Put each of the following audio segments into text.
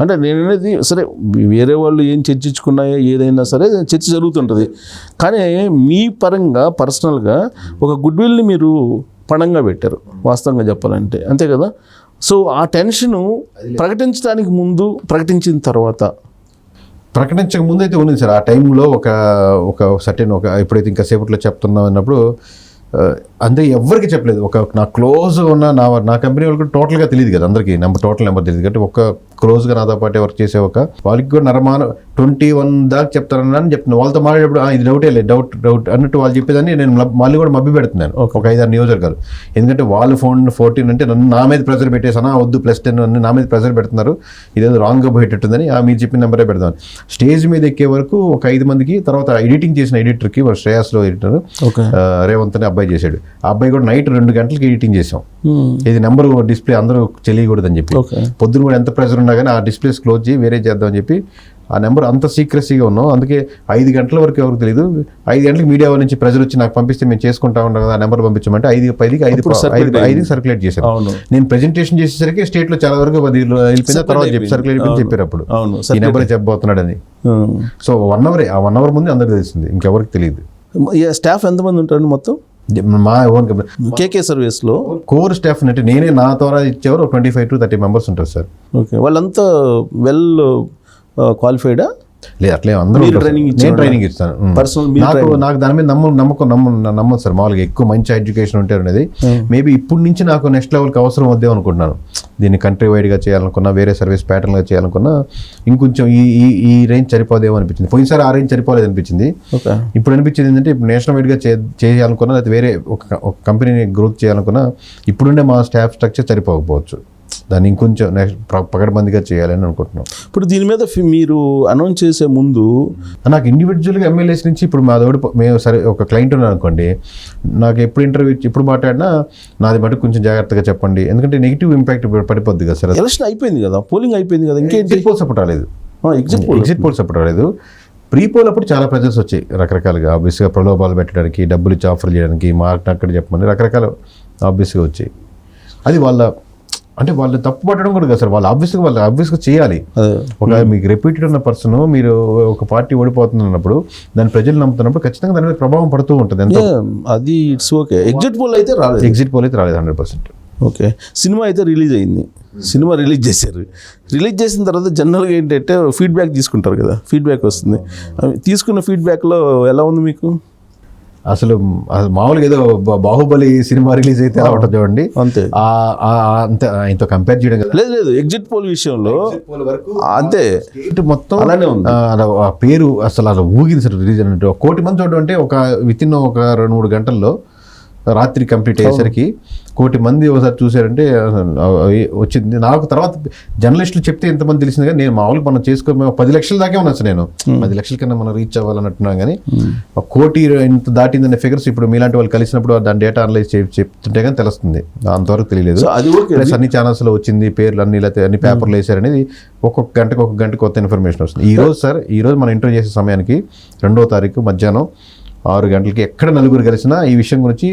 అంటే నేననేది సరే వేరే వాళ్ళు ఏం చర్చించుకున్నాయో ఏదైనా సరే చర్చ జరుగుతుంటుంది. కానీ మీ పరంగా పర్సనల్గా ఒక గుడ్ విల్ని మీరు పణంగా పెట్టారు వాస్తవంగా చెప్పాలంటే. అంతే కదా? సో ఆ టెన్షను ప్రకటించడానికి ముందు ప్రకటించిన తర్వాత. ప్రకటించక ముందు అయితే ఉంది సార్. ఆ టైంలో ఒక ఒక సర్టెన్ ఒక ఎప్పుడైతే ఇంకా సేపట్లో చెప్తున్నాం అన్నప్పుడు అంటే ఎవరికి చెప్పలేదు. ఒక నా క్లోజ్ ఉన్న నా నా కంపెనీ వాళ్ళకి టోటల్గా తెలియదు కదా అందరికీ. నెంబర్ టోటల్ నెంబర్ తెలియదు కాబట్టి ఒక క్లోజ్గా నాతో పాటే వర్క్ చేసే ఒక వాళ్ళకి కూడా నరమాన ట్వంటీ వన్ దాకా చెప్తారని అని చెప్తున్నాను వాళ్ళతో మాట్లాడేటప్పుడు "ఆ, ఇది డౌటే లేదు డౌట్ డౌట్ అన్నట్టు వాళ్ళు చెప్పేదాన్ని నేను మళ్ళీ- కూడా మబ్బి పెడుతున్నాను. ఒక ఐదారు నియోజకవర్గాలు ఎందుకంటే వాళ్ళు ఫోన్ ఫోర్టీన్ అంటే నన్ను నా మీద ప్రెజర్ పెట్టేసానా వద్దు ప్లస్ టెన్ అన్ని నా మీద ప్రెజర్ పెడుతున్నారు. ఇదేదో రాంగ్గా పోయేటట్టుందని ఆ మీరు చెప్పిన నెంబరే పెడతాను స్టేజ్ మీద ఎక్కే వరకు ఒక ఐదు మందికి తర్వాత ఎడిటింగ్ చేసిన ఎడిటర్కి శ్రేయాస్లో ఎడిటర్ రేవంత్ అని అబ్బాయి చేశాడు. ఆ అబ్బాయి కూడా నైట్ రెండు గంటలకి ఎడిటింగ్ చేసాం Hmm. ఇది నెంబర్ డిస్ప్లే అందరూ తెలియకూడదని చెప్పి. పొద్దున కూడా ఎంత ప్రెజర్ ఉన్నా కానీ ఆ డిస్ప్లేస్ క్లోజ్ చేయి వేరే చేద్దామని చెప్పి ఆ నెంబర్ అంత సీక్రెసీగా ఉన్నాం. అందుకే ఐదు గంటల వరకు ఎవరికి తెలియదు ఐదు గంటలకు మీడియా వాళ్ళ నుంచి ప్రెజర్ వచ్చి నాకు పంపిస్తే మేము చేసుకుంటా ఉంటాం కదా ఆ నెంబర్ పంపించమంటే ఐదు పదికి ఐదు ఐదు ఐదుకి సర్క్యులేట్ చేశారు. అవును. నేను ప్రెజెంటేషన్ చేసేసరికి స్టేట్లో చాలా వరకు అది వెళ్ళిపోయిన తర్వాత చెప్పి సర్క్యులేట్ అయిపోయింది చెప్పారు అప్పుడు. ఈ నెంబర్ చెప్పబోతున్నాడని. Hmm. సో వన్ అవరే ఆ వన్ అవర్ ముందు అందరికి తెలిసింది. ఇంకెవరికి తెలియదు స్టాఫ్ ఎంతమంది ఉంటారండి మొత్తం? మా ఓన్ కేకే సర్వీస్లో కోర్ స్టాఫ్ అంటే నేనే నా ద్వారా ఇచ్చేవారు twenty five to thirty members ఉంటారు సార్ ఓకే వాళ్ళంతా వెల్ క్వాలిఫైడా లేదు అట్లే అందరూ training నేను? ట్రైనింగ్ ఇస్తాను. పర్సనల్ నాకు నాకు దాని మీద నమ్మ నమ్మకం నమ్మ నమ్మదు సార్. మామూలుగా ఎక్కువ మంచి ఎడ్యుకేషన్ ఉంటే అనేది మేబీ ఇప్పటి నుంచి నాకు నెక్స్ట్ లెవెల్కి అవసరం వద్దే అనుకుంటున్నాను. దీన్ని కంట్రీ వైడ్గా చేయాలనుకున్నా వేరే సర్వీస్ ప్యాటర్న్గా చేయాలనుకున్నా ఇంకొంచెం ఈ ఈ ఈ రేంజ్ సరిపోదేమో అనిపించింది. పోయినసారి ఆ రేంజ్ సరిపోలేదు అనిపించింది. ఇప్పుడు అనిపించింది ఏంటంటే ఇప్పుడు నేషనల్ వైడ్గా చే చేయాలనుకున్నా లేకపోతే వేరే ఒక ఒక కంపెనీని గ్రోత్ చేయాలనుకున్నా ఇప్పుడుండే మా స్టాఫ్ స్ట్రక్చర్ సరిపోకపోవచ్చు. దాన్ని ఇంకొంచెం నెక్స్ట్ పకడ్బందీగా చేయాలని అనుకుంటున్నాం. ఇప్పుడు దీని మీద మీరు అనౌన్స్ చేసే ముందు నాకు ఇండివిజువల్గా ఎమ్మెల్యేస్ నుంచి ఇప్పుడు మా తోడు మేము సరే ఒక క్లయింట్ ఉన్నారు అనుకోండి నాకు ఎప్పుడు ఇంటర్వ్యూ ఎప్పుడు మాట్లాడినా నాది మటుకు కొంచెం జాగ్రత్తగా చెప్పండి. ఎందుకంటే నెగిటివ్ ఇంపాక్ట్ పడిపోద్ది కదా సార్. ఎలక్షన్ అయిపోయింది కదా పోలింగ్ అయిపోయింది కదా ఇంకేంటి? ఎగ్జిట్ పోల్ సపోర్ట్ రాలేదు. ఎగ్జిట్ ఎగ్జిట్ పోల్ సపోర్ట్ రాలేదు. ప్రీ పోల్ అప్పుడు చాలా ప్రెజర్స్ వచ్చాయి రకరకాలుగా. ఆబ్వియస్గా ప్రలోభాలు పెట్టడానికి డబ్బులు ఇచ్చి ఆఫర్ చేయడానికి మార్క్ అక్కడ చెప్పమని రకరకాల ఆబ్వియస్గా వచ్చాయి. అది వాళ్ళ అంటే వాళ్ళు తప్పు పట్టడం కూడా కదా సార్. వాళ్ళు ఆబ్వియస్గా వాళ్ళు ఆబ్వియస్గా చేయాలి. ఒక మీకు రిపీటెడ్ ఉన్న పర్సన్ మీరు ఒక పార్టీ ఓడిపోతున్నప్పుడు దాన్ని ప్రజలు నమ్ముతున్నప్పుడు ఖచ్చితంగా దాని మీద ప్రభావం పడుతూ ఉంటుంది. అది ఇట్స్ ఓకే ఎగ్జిట్ పోల్ అయితే రాలేదు. ఎగ్జిట్ పోల్ అయితే రాలేదు హండ్రెడ్ పర్సెంట్ ఓకే సినిమా అయితే రిలీజ్ అయింది. సినిమా రిలీజ్ చేశారు. రిలీజ్ చేసిన తర్వాత జనరల్గా ఏంటంటే ఫీడ్బ్యాక్ తీసుకుంటారు కదా. ఫీడ్బ్యాక్ వస్తుంది. తీసుకున్న ఫీడ్బ్యాక్లో ఎలా ఉంది మీకు? అసలు మామూలుగా ఏదో బాహుబలి సినిమా రిలీజ్ అయితే ఎలా ఉంటుంది చూడండి. అంతే. అంతే ఆయనతో కంపేర్ చేయడం లేదు లేదు ఎగ్జిట్ పోల్ విషయంలో అంతే. మొత్తం అలానే ఉంది. పేరు అసలు అలా ఊగింది సార్ రిలీజ్ ఒక కోటి మంది చూడడం అంటే ఒక విత్ ఇన్ ఒక రెండు మూడు గంటల్లో రాత్రి కంప్లీట్ అయ్యేసరికి కోటి మంది ఒకసారి అవి వచ్చింది. నాకు తర్వాత జర్నలిస్టులు చెప్తే ఎంతమంది తెలిసింది కానీ నేను మామూలుగా మనం చేసుకో పది లక్షల దాకే ఉన్నాను సార్ నేను. పది లక్షల కన్నా మనం రీచ్ అవ్వాలన్నట్టున్నాం కానీ ఒక కోటి ఇంత దాటిందనే ఫిగర్స్ ఇప్పుడు మీలాంటి వాళ్ళు కలిసినప్పుడు దాని డేటా అనలైజ్ చెప్తుంటే కానీ తెలుస్తుంది. అంతవరకు తెలియలేదు. ప్లస్ అన్ని ఛానల్స్లో వచ్చింది పేర్లు అన్ని లేకపోతే అన్ని పేపర్లు వేసారు అనేది ఒక్కొక్క గంటకు ఒక గంట కొత్త ఇన్ఫర్మేషన్ వస్తుంది. ఈ రోజు సార్ ఈ రోజు మనం ఇంటర్వ్యూ చేసే సమయానికి రెండో తారీఖు మధ్యాహ్నం ఆరు గంటలకి ఎక్కడ నలుగురు కలిసినా ఈ విషయం గురించి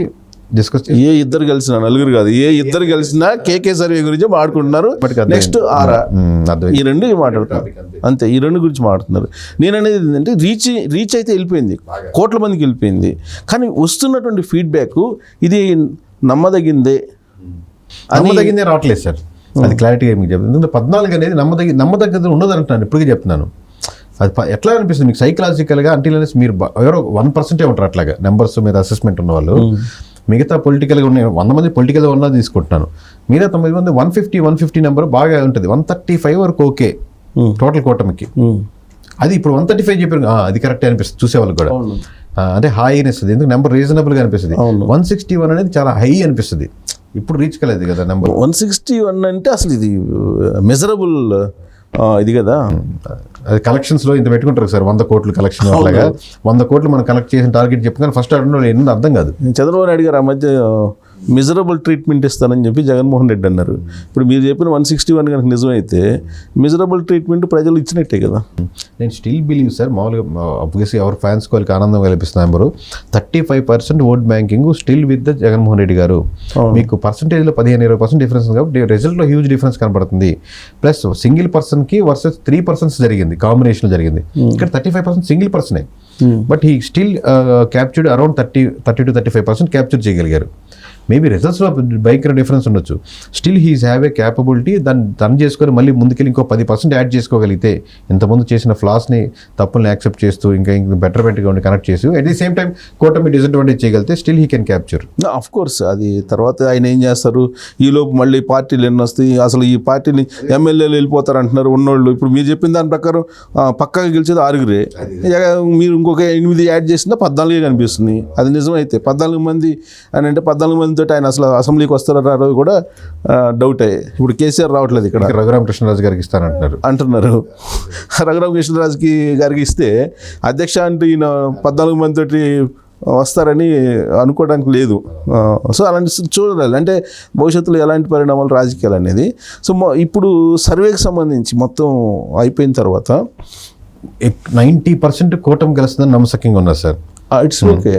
డిస్కస్ ఏ ఇద్దరు కలిసిన నలుగురు కాదు ఏ ఇద్దరు కలిసినా కేకే సర్వే గురించి మాట్లాడుకుంటున్నారు. నెక్స్ట్ ఆరా. అర్థం ఈ రెండు మాట్లాడుతున్నారు అంతే. ఈ రెండు గురించి మాట్లాడుతున్నారు. నేను అనేది ఏంటంటే రీచ్ రీచ్ అయితే వెళ్ళిపోయింది. కోట్ల మందికి వెళ్ళిపోయింది. కానీ వస్తున్నటువంటి ఫీడ్బ్యాక్ ఇది నమ్మదగిందే నమ్మదగిందే రావట్లేదు సార్. అది క్లారిటీగా మీకు చెప్తాను ఎందుకంటే పద్నాలుగు అనేది నమ్మదగి నమ్మదగ్గది ఉండదు అంటున్నాను ఇప్పటికే చెప్తున్నాను. అది ఎట్లా అనిపిస్తుంది? మీకు సైకలాజికల్గా అంటే మీరు ఎవరో వన్ పర్సెంటే ఉంటారు అట్లాగా నెంబర్స్ మీద అసెస్మెంట్ ఉన్న వాళ్ళు మిగతా పొలిటికల్గా ఉన్న వంద మంది పొలిటికల్గా ఉన్నా తీసుకుంటున్నాను. మిగతా తొమ్మిది మంది one fifty one fifty number బాగా ఉంటుంది. వన్ థర్టీ ఫైవ్ వరకు ఓకే. టోటల్ కూటమికి. అది ఇప్పుడు వన్ థర్టీ ఫైవ్ చెప్పారు అది కరెక్టే అనిపిస్తుంది. చూసేవాళ్ళకి కూడా. అంటే హాయ్ అనిపిస్తుంది. ఎందుకు నెంబర్ రీజనబుల్గా అనిపిస్తుంది. వన్ సిక్స్టీ వన్ అనేది చాలా హై అనిపిస్తుంది. ఇప్పుడు రీచ్ కాలేదు కదా నెంబర్ వన్ సిక్స్టీ వన్ అంటే అసలు ఇది మెజరబుల్ ఇది కదా? అది కలెక్షన్స్లో ఇంత పెట్టుకుంటారు సార్ వంద కోట్లు కలెక్షన్ అలాగా వంద కోట్లు మనం కలెక్ట్ చేసిన టార్గెట్ చెప్పుకొని ఫస్ట్ అడగడం ఎన్ని అర్థం కాదు. చంద్రబాబు నాయుడు గారు ఆ మధ్య మిజరబుల్ ట్రీట్మెంట్ ఇస్తానని చెప్పి జగన్మోహన్ రెడ్డి అన్నారు. ఇప్పుడు మీరు చెప్పిన వన్ సిక్స్టీ వన్ కనుక నిజమైతే మిజరబుల్ ట్రీట్మెంట్ ప్రజలు ఇచ్చినట్టే కదా. నేను స్టిల్ బిలీవ్ సార్ మామూలుగా అబ్వియస్లీ ఎవరి ఫ్యాన్స్ వాళ్ళకి ఆనందం కల్పిస్తున్నారు thirty five percent vote banking still with the Jaganmohan Reddy garu. మీకు పర్సంటేజ్లో పదిహేను ఇరవై పర్సెంట్ డిఫరెన్స్ ఉంది కాబట్టి రిజల్ట్లో హ్యూజ్ డిఫరెన్స్ కనబడుతుంది. ప్లస్ సింగిల్ పర్సన్కి వర్సెస్ త్రీ పర్సన్స్ జరిగింది కాంబినేషన్ జరిగింది. ఇక్కడ thirty five percent single పర్సనే but he still captured around thirty thirty two thirty five percent capture చేయగలిగారు. మేబీ రిజల్ట్స్లో భయంకర డిఫరెన్స్ ఉండొచ్చు. Still he's have a capability దాన్ని తను చేసుకొని మళ్ళీ ముందుకెళ్ళి ఇంకో పది పర్సెంట్ యాడ్ చేసుకోగలిగితే ఇంతకుముందు చేసిన ఫ్లాస్ని తప్పుల్ని యాక్సెప్ట్ చేస్తూ ఇంకా ఇంకా బెటర్మెంట్గా ఉండి కనెక్ట్ చేసి అట్ ది సేమ్ టైం కూటమి డిసడ్వాంటేజ్ చేయగలిగితే still he can capture of course అది తర్వాత ఆయన ఏం చేస్తారు? ఈలోపు మళ్ళీ పార్టీలు ఎన్ని వస్తాయి? అసలు ఈ పార్టీని ఎమ్మెల్యేలు వెళ్ళిపోతారు అంటున్నారు ఉన్నోళ్ళు. ఇప్పుడు మీరు చెప్పిన దాని ప్రకారం పక్కాగా గెలిచేది ఆరుగురే. మీరు ఇంకొక ఎనిమిది యాడ్ చేసినా పద్నాలుగే కనిపిస్తుంది. అది నిజమైతే పద్నాలుగు మంది అని అంటే పద్నాలుగు మందితో ఆయన అసలు అసెంబ్లీకి వస్తారో రారో కూడా డౌట్ అయ్యాయి ఇప్పుడు కేసీఆర్ రావట్లేదు ఇక్కడ. రఘురామ కృష్ణరాజు గారికి ఇస్తానంటున్నారు. అంటున్నారు. రఘురామ కృష్ణరాజుకి గారికి ఇస్తే అధ్యక్ష అంటే ఈయన పద్నాలుగు మందితోటి వస్తారని అనుకోవడానికి లేదు. సో అలాంటి చూడాలి. అంటే భవిష్యత్తులో ఎలాంటి పరిణామాలు రాజకీయాలు అనేది. సో ఇప్పుడు సర్వేకి సంబంధించి మొత్తం అయిపోయిన తర్వాత నైంటీ పర్సెంట్ కూటమి గెలుస్తుందని నమ్మసక్యంగా ఉన్నారు సార్. ఇట్స్ ఓకే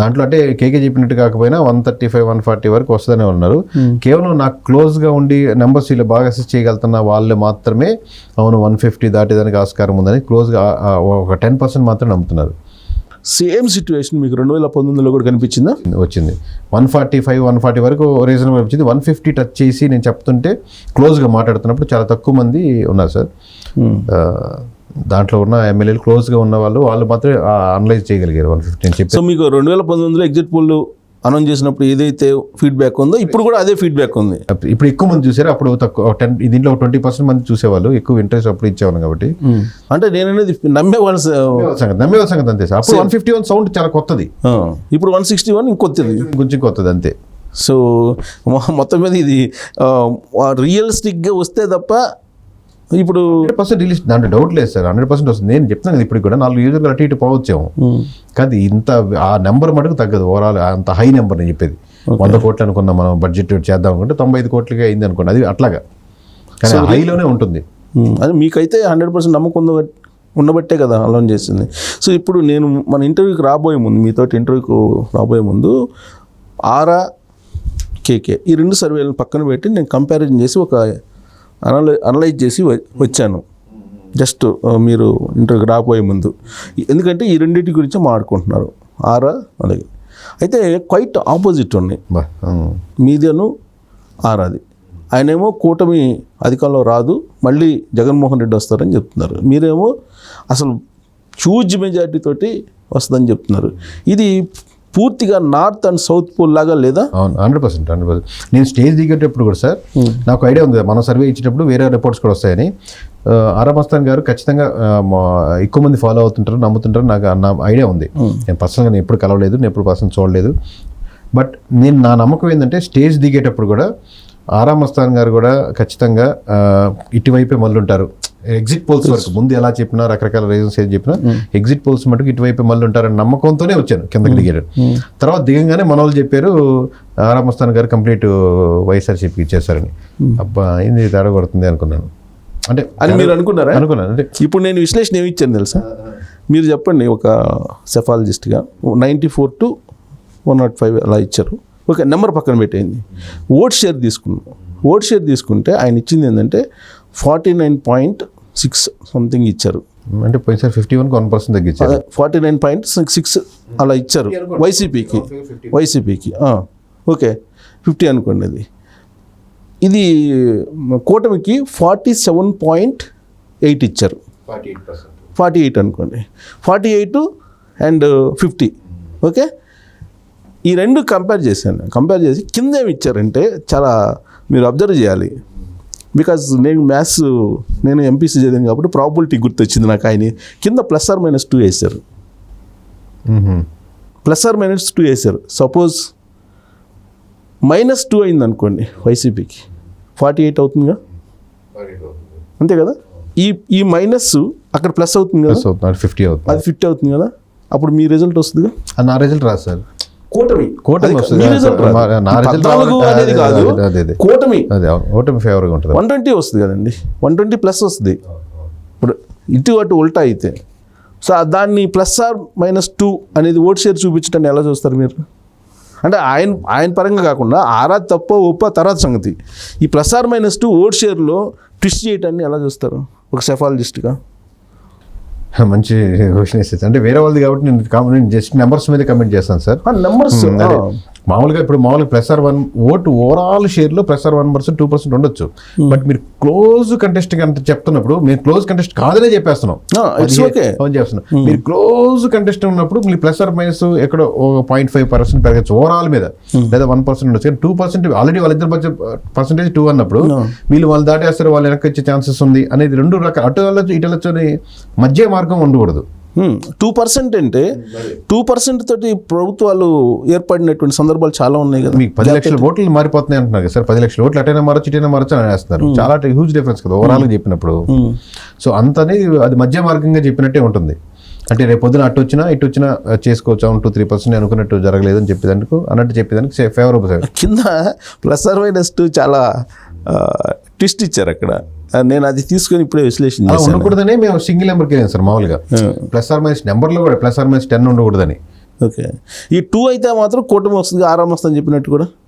దాంట్లో అంటే కేకే చెప్పినట్టు కాకపోయినా one thirty five one forty వరకు వస్తుందనే ఉన్నారు. కేవలం నాకు క్లోజ్గా ఉండి నెంబర్స్ వీళ్ళు బాగా అసిస్ట్ చేయగలుగుతున్న వాళ్ళు మాత్రమే అవును వన్ ఫిఫ్టీ దాటేదానికి ఆస్కారం ఉందని క్లోజ్గా ఒక టెన్ పర్సెంట్ మాత్రం నమ్ముతున్నారు. సేమ్ సిచ్యువేషన్ మీకు రెండు వేల పంతొమ్మిదిలో కూడా కనిపించిందా? వచ్చింది. One forty five one forty వరకు రీజనబుల్ వచ్చింది వన్ ఫిఫ్టీ టచ్ చేసి నేను చెప్తుంటే క్లోజ్గా మాట్లాడుతున్నప్పుడు చాలా తక్కువ మంది ఉన్నారు సార్. దాంట్లో ఉన్న ఎమ్మెల్యేలు క్లోజ్గా ఉన్న వాళ్ళు వాళ్ళు మాత్రమే అనలైజ్ చేయగలిగారు వన్ ఫిఫ్టీ అని చెప్పి సో మీకు రెండు వేల పంతొమ్మిదిలో ఎగ్జిట్ పోల్ అనౌన్స్ చేసినప్పుడు ఏదైతే ఫీడ్బ్యాక్ ఉందో ఇప్పుడు కూడా అదే ఫీడ్బ్యాక్ ఉంది. ఇప్పుడు ఎక్కువ మంది చూసారు అప్పుడు తక్కువ టెన్ దీంట్లో ట్వంటీ పర్సెంట్ మంది చూసేవాళ్ళు ఎక్కువ ఇంట్రెస్ట్ అప్పుడు ఇచ్చేవాళ్ళు కాబట్టి. అంటే నేను అనేది నమ్మే వాళ్ళ స- సంగతి నమ్మేవాళ్ళ సంగతి అంతే సార్. అప్పుడు వన్ ఫిఫ్టీ వన్ సౌండ్ చాలా కొత్తది. ఇప్పుడు వన్ సిక్స్టీ వన్ ఇంకొత్తది. కొంచెం కొత్తది అంతే. సో మొత్తం మీద ఇది రియలిస్టిక్గా వస్తే తప్ప ఇప్పుడు హండ్రెడ్ పర్సెంట్ రిలీజ్ దాంట్లో డౌట్ లేదు సార్. హండ్రెడ్ పర్సెంట్ వస్తుంది. నేను చెప్తాను కదా ఇప్పుడు కూడా నాలుగు యూజర్లు అటు ఇటు పోవచ్చాము. కానీ ఇంత ఆ నెంబర్ మటుకు తగ్గదు. ఓవరాల్ అంత హై నెంబర్ నేను చెప్పేది. వంద కోట్లు అనుకున్నాం మనం బడ్జెట్ చేద్దాం అనుకుంటే తొంభై ఐదు కోట్లకి అయింది అనుకోండి. అది అట్లాగా. కానీ హైలోనే ఉంటుంది. ఉమ్, అది మీకైతే హండ్రెడ్ పర్సెంట్ నమ్మకం ఉంద ఉండబట్టే కదా అలౌన్ చేసింది. సో ఇప్పుడు నేను మన ఇంటర్వ్యూకి రాబోయే ముందు మీతోటి ఇంటర్వ్యూకి రాబోయే ముందు ఆరా కేకే ఈ రెండు సర్వేలను పక్కన పెట్టి నేను కంపారిజన్ చేసి ఒక అనలై అనలైజ్ చేసి వచ్చాను. జస్ట్ మీరు ఇంటర్వ్యూకి రాబోయే ముందు. ఎందుకంటే ఈ రెండింటి గురించి మాట్లాడుకుంటున్నారు. ఆరా అలాగే. అయితే క్వైట్ ఆపోజిట్ ఉన్నాయి. మీదను ఆరాది. ఆయనేమో కూటమి అధికారంలో రాదు మళ్ళీ జగన్మోహన్ రెడ్డి వస్తారని చెప్తున్నారు. మీరేమో అసలు హ్యూజ్ మెజారిటీ తోటి వస్తుందని చెప్తున్నారు. ఇది పూర్తిగా నార్త్ అండ్ సౌత్ పోల్ లాగా లేదా? అవును హండ్రెడ్ పర్సెంట్ హండ్రెడ్ పర్సెంట్. నేను స్టేజ్ దిగేటప్పుడు కూడా సార్ నాకు ఐడియా ఉంది. మనం సర్వే ఇచ్చేటప్పుడు వేరే రిపోర్ట్స్ కూడా వస్తాయని. ఆరామస్తాన్ గారు ఖచ్చితంగా ఎక్కువ మంది ఫాలో అవుతుంటారు నమ్ముతుంటారు నాకు నా ఐడియా ఉంది. నేను పర్సనల్గా నేను ఎప్పుడు కలవలేదు నేను ఎప్పుడు పర్సన్ చూడలేదు. బట్ నేను నా నమ్మకం ఏంటంటే స్టేజ్ దిగేటప్పుడు కూడా ఆరామస్తాన్ గారు కూడా ఖచ్చితంగా ఇటువైపే మళ్ళీ ఉంటారు ఎగ్జిట్ పోల్స్ వరకు ముందు ఎలా చెప్పినా రకరకాల రీజన్స్ ఏం చెప్పినా ఎగ్జిట్ పోల్స్ మటుకు ఇటువైపే మళ్ళీ ఉంటారని నమ్మకంతోనే వచ్చాను కిందకి దిగారు తర్వాత దిగంగానే మన వాళ్ళు చెప్పారు ఆరామస్తాన్ గారు కంప్లీట్ వైఎస్ఆర్సీపీ ఇచ్చేసారని అబ్బా ఇది తేడా కొడుతుంది అనుకున్నాను. అంటే అని మీరు అనుకున్నారా? అనుకున్నాను అంటే ఇప్పుడు నేను విశ్లేషణ ఏమి ఇచ్చాను తెలుసా? మీరు చెప్పండి ఒక సెఫాలజిస్ట్గా ninety four to one not five అలా ఇచ్చారు. ఓకే నెంబర్ పక్కన పెట్టేయండి. ఓట్ షేర్ తీసుకున్నాం ఓట్ షేర్ తీసుకుంటే ఆయన ఇచ్చింది ఏంటంటే forty nine point six something ఇచ్చారు. అంటే పోయినసారి ఫిఫ్టీ వన్ వన్ పర్సెంట్ తగ్గించారు. ఫార్టీ నైన్ పాయింట్ సిక్స్ అలా ఇచ్చారు. వైసీపీకి వైసీపీకి ఓకే ఫిఫ్టీ అనుకోండి అది. ఇది కూటమికి ఫార్టీ సెవెన్ పాయింట్ ఎయిట్ ఇచ్చారు. ఫార్టీ ఎయిట్ అనుకోండి. Forty eight and fifty okay? ఈ రెండు కంపేర్ చేశాను కంపేర్ చేసి కింద ఏమి ఇచ్చారంటే చాలా మీరు అబ్జర్వ్ చేయాలి. బికాజ్ నేను మ్యాథ్స్ నేను ఎంపీసీ చదివాను కాబట్టి ప్రాబిలిటీ గుర్తొచ్చింది నాకు ఆయన. కింద ప్లస్ ఆర్ మైనస్ టూ వేశారు. ప్లస్ ఆర్ మైనస్ టూ వేశారు. సపోజ్ మైనస్ టూ అయింది అనుకోండి వైసీపీకి ఫార్టీ ఎయిట్ అవుతుందిగా? అంతే కదా? ఈ ఈ మైనస్ అక్కడ ప్లస్ అవుతుంది కదా? ప్లస్ అవుతుంది. ఫిఫ్టీ అవుతుంది. అది ఫిట్ అవుతుంది కదా? అప్పుడు మీ రిజల్ట్ వస్తుందిగా? నా రిజల్ట్ రాదు సార్. కూటమి. కూటమి. అనేది కాదు. కూటమి. ఓటమి ఫేవర్గా ఉంటుంది. వన్ ట్వంటీ వస్తుంది కదండి. వన్ ట్వంటీ ప్లస్ వస్తుంది. ఇప్పుడు ఇటు అటు ఉల్టా అయితే. సో దాన్ని ప్లస్ ఆర్ మైనస్ టూ అనేది ఓట్ షేర్ చూపించడాన్ని ఎలా చూస్తారు మీరు? అంటే ఆయన ఆయన పరంగా కాకుండా ఆరా తప్ప ఒప్ప తర్వాత సంగతి. ఈ plus or minus two vote షేర్లో twist చేయటాన్ని ఎలా చూస్తారు? ఒక సెఫాలజిస్ట్గా మంచి క్వశ్చన్ వేసేది. అంటే వేరే వాళ్ళది కాబట్టి నేను కామెంట్ జస్ట్ నెంబర్స్ మీద కమెంట్ చేస్తాను సార్ నెంబర్స్ మామూలుగా ఇప్పుడు మామూలుగా plus or one vote overall షేర్లో plus or one percent two percent ఉండొచ్చు. బట్ మీరు క్లోజ్ కంటెస్ట్ అంటే చెప్తున్నప్పుడు మీరు క్లోజ్ కంటెస్ట్ కాదనే చెప్పేస్తున్నాం. చేస్తున్నాం. మీరు క్లోజ్ కంటెస్ట్ ఉన్నప్పుడు మీరు ప్లస్ ఆర్ మైనస్ ఎక్కడ పాయింట్ ఫైవ్ పర్సెంట్ పెరగచ్చు ఓవరాల్ మీద. లేదా వన్ పర్సెంట్ ఉండొచ్చు. కానీ టూ పర్సెంట్ ఆల్రెడీ వాళ్ళిద్దరు మధ్య పర్సెంటేజ్ టూ అన్నప్పుడు. వీళ్ళు వాళ్ళు దాటేస్తారు వాళ్ళు వెనక్కి వచ్చే ఛాన్సెస్ ఉంది అనేది రెండు రకాల అటు వెళ్ళొచ్చు ఇటు వెళ్ళొచ్చు అని మధ్య మార్గం ఉండకూడదు. టూ పర్సెంట్ అంటే టూ పర్సెంట్ తోటి ప్రభుత్వాలు ఏర్పడినటువంటి సందర్భాలు చాలా ఉన్నాయి కదా. మీకు పది లక్షల ఓట్లు మారిపోతున్నాయి అంటున్నారు కదా సార్. పది లక్షల ఓట్లు అటైనా మారచ్చు ఇటైనా మారచ్చు అని వేస్తున్నారు చాలా హ్యూజ్ డిఫరెన్స్ కదా ఓవరాల్ చెప్పినప్పుడు. సో అంత అనేది అది మధ్య మార్గంగా చెప్పినట్టే ఉంటుంది. అంటే రేపు పొద్దున అటు వచ్చినా ఇటు వచ్చినా చేసుకోవచ్చు? అవును టూ త్రీ పర్సెంట్ అనుకున్నట్టు జరగలేదు అని చెప్పేదానికి అన్నట్టు చెప్పేదానికి ఫేవరబుల్ సార్. కింద ప్లస్ ఆర్ మైనస్ టూ చాలా ట్విస్ట్ ఇచ్చారు అక్కడ. నేను అది తీసుకొని ఇప్పుడే విశ్లేషణ ఉండకూడదనే మేము సింగిల్ నెంబర్కి వెళ్ళాం సార్ మామూలుగా. ప్లస్ ఆర్ మైనస్ నెంబర్లో కూడా ప్లస్ ఆర్ మైనస్ టెన్ ఉండకూడదని. ఓకే. ఈ టూ అయితే మాత్రం కూటమి వస్తుంది ఆరామ్ వస్తుంది అని చెప్పినట్టు కూడా?